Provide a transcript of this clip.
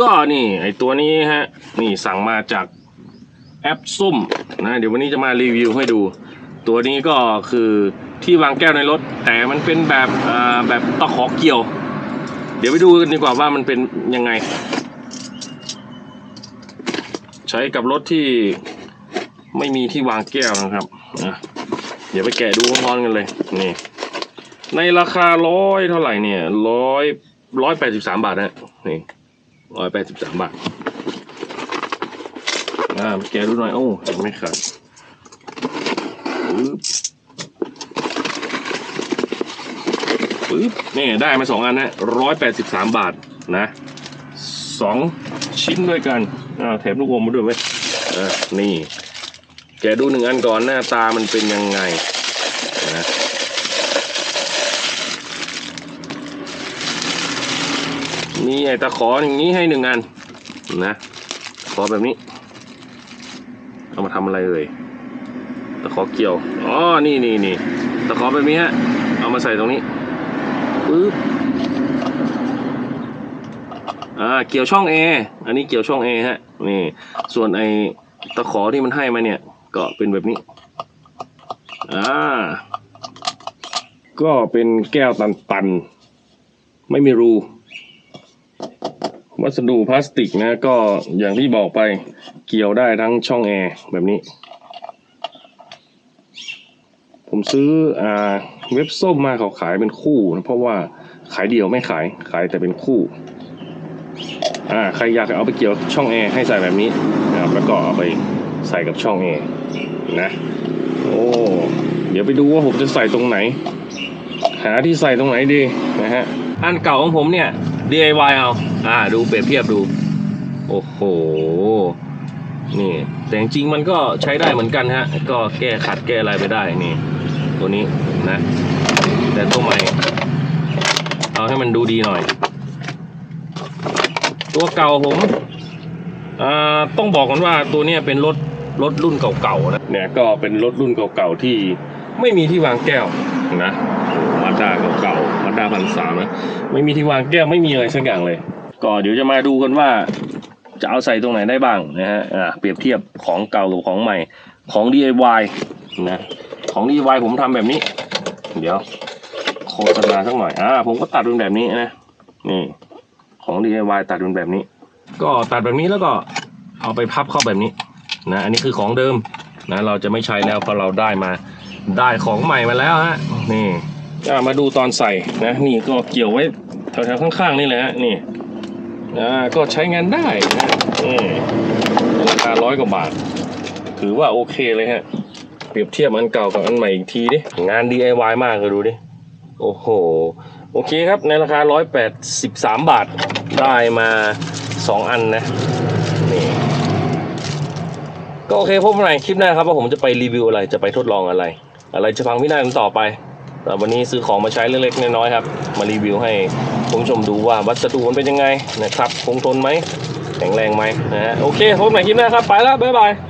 ก็นี่ไอตัวนี้ฮะ นี่สั่งมาจากแอปซุ่มนะเดี๋ยววันนี้จะมารีวิวให้ดู ตัวนี้ก็คือที่วางแก้วในรถ แต่มันเป็นแบบอ่าแบบตะขอเกี่ยว เดี๋ยวไปดูกันดีกว่าว่ามันเป็นยังไง ใช้กับรถที่ไม่มีที่วางแก้วนะครับนะเดี๋ยวไปแกะดูพร้อมๆกันเลยนี่ ในราคาร้อยเท่าไหร่เนี่ยร้อยร้อยแปดสิบสามบาทนะนี่ ร้อยแปดสิบสามบาทอ่าแกะดูหน่อย โอ้ยังไม่ขาดปึ๊บปึ๊บนี่ได้มาสองอันนะร้อยแปดสิบสามบาทนะสองชิ้นด้วยกันอ่าแถมลูกอมมาด้วยเว้ยอ่านี่ แกดูหนึ่งอันก่อนหน้าตามันเป็นยังไงนะ ไอ้ตะขออย่างนี้ให้หนึ่งอันนะ ขอแบบนี้ เอามาทำอะไรเอ่ยตะขอเกี่ยวอ๋อนี่นี่นี่ตะขอแบบนี้ฮะเอามาใส่ตรงนี้ปึ๊บอ่าเกี่ยวช่อง A อันนี้เกี่ยวช่อง A ฮะนี่ ส่วนไอ้ตะขอที่มันให้มาเนี่ย ก็เป็นแบบนี้อ่าก็เป็นแก้วตันๆ ไม่มีรู วัสดุพลาสติกนะก็อย่างที่บอกไปเกี่ยวได้ทั้งช่องแอร์แบบนี้ ผมซื้ออเว็บส้มมาเขาขายเป็นคู่นะเพราะว่าขายเดี่ยวไม่ขายขายแต่เป็นคู่อ่าใครอยากเอาไปเกี่ยวช่องแอร์ให้ใส่แบบนี้นะครับแล้วก็เอาไปใส่กับช่องแอร์นะโอ้เดี๋ยวไปดูว่าผมจะใส่ตรงไหน หาที่ใส่ตรงไหนดีนะฮะอันเก่าของผมเนี่ย DIY เอา อ่า ดูเปรียบเทียบดู โอ้โห นี่ แต่จริงมันก็ใช้ได้เหมือนกันฮะ ก็แก้ขัดแก้อะไรไปได้ นี่ ตัวนี้นะ แต่ตัวใหม่ เอาให้มันดูดีหน่อย ตัวเก่าผมอ่าต้องบอกกันว่าตัวนี้เป็นรถรถรุ่นเก่าๆนะเนี่ยก็เป็นรถรุ่นเก่าๆที่ไม่มีที่วางแก้วนะมาด้าเก่าๆ ดาพันสามนะไม่มีที่วางแก้วไม่มีอะไรสักอย่างเลย ก็เดี๋ยวจะมาดูกันว่า จะเอาใส่ตรงไหนได้บ้างนะฮะอ่าเปรียบเทียบของเก่ากับของใหม่ของ DIY นะของ DIY ผมทำแบบนี้ เดี๋ยวโฆษณาสักหน่อยอ่าผมก็ตัดเป็นแบบนี้นะนี่ของ DIY ตัดเป็นแบบนี้ ก็ตัดแบบนี้แล้วก็เอาไปพับเข้าแบบนี้นะอันนี้คือของเดิมนะเราจะไม่ใช้แล้วเพราะเราได้มาได้ของใหม่มาแล้วฮะนี่ อ่ามาดูตอนใส่นะนี่ก็เกี่ยวไว้แถวๆข้างๆนี่แหละฮะนี่ก็ใช้งานได้นะนี่ราคาร้อยกว่าบาท ถือว่าโอเคเลยฮะ เปรียบเทียบอันเก่ากับอันใหม่อีกทีดิงาน DIY มากเลยดูดิ โอ้โห โอเคครับในราคา 183 บาทได้มา 2 อันนะนี่ก็โอเคพบกันใหม่คลิปหน้าครับว่าผมจะไปรีวิวอะไรจะไปทดลองอะไร อะไรจะฟังพี่นากันต่อไป วันนี้ซื้อของมาใช้เล็กๆน้อยๆครับ มารีวิวให้คุณผู้ชมดูว่าวัสดุมันเป็นยังไงนะครับ คงทนไหมแข็งแรงไหมนะฮะโอเคพบกันใหม่คลิปหน้าครับ ไปแล้ว บ๊ายบาย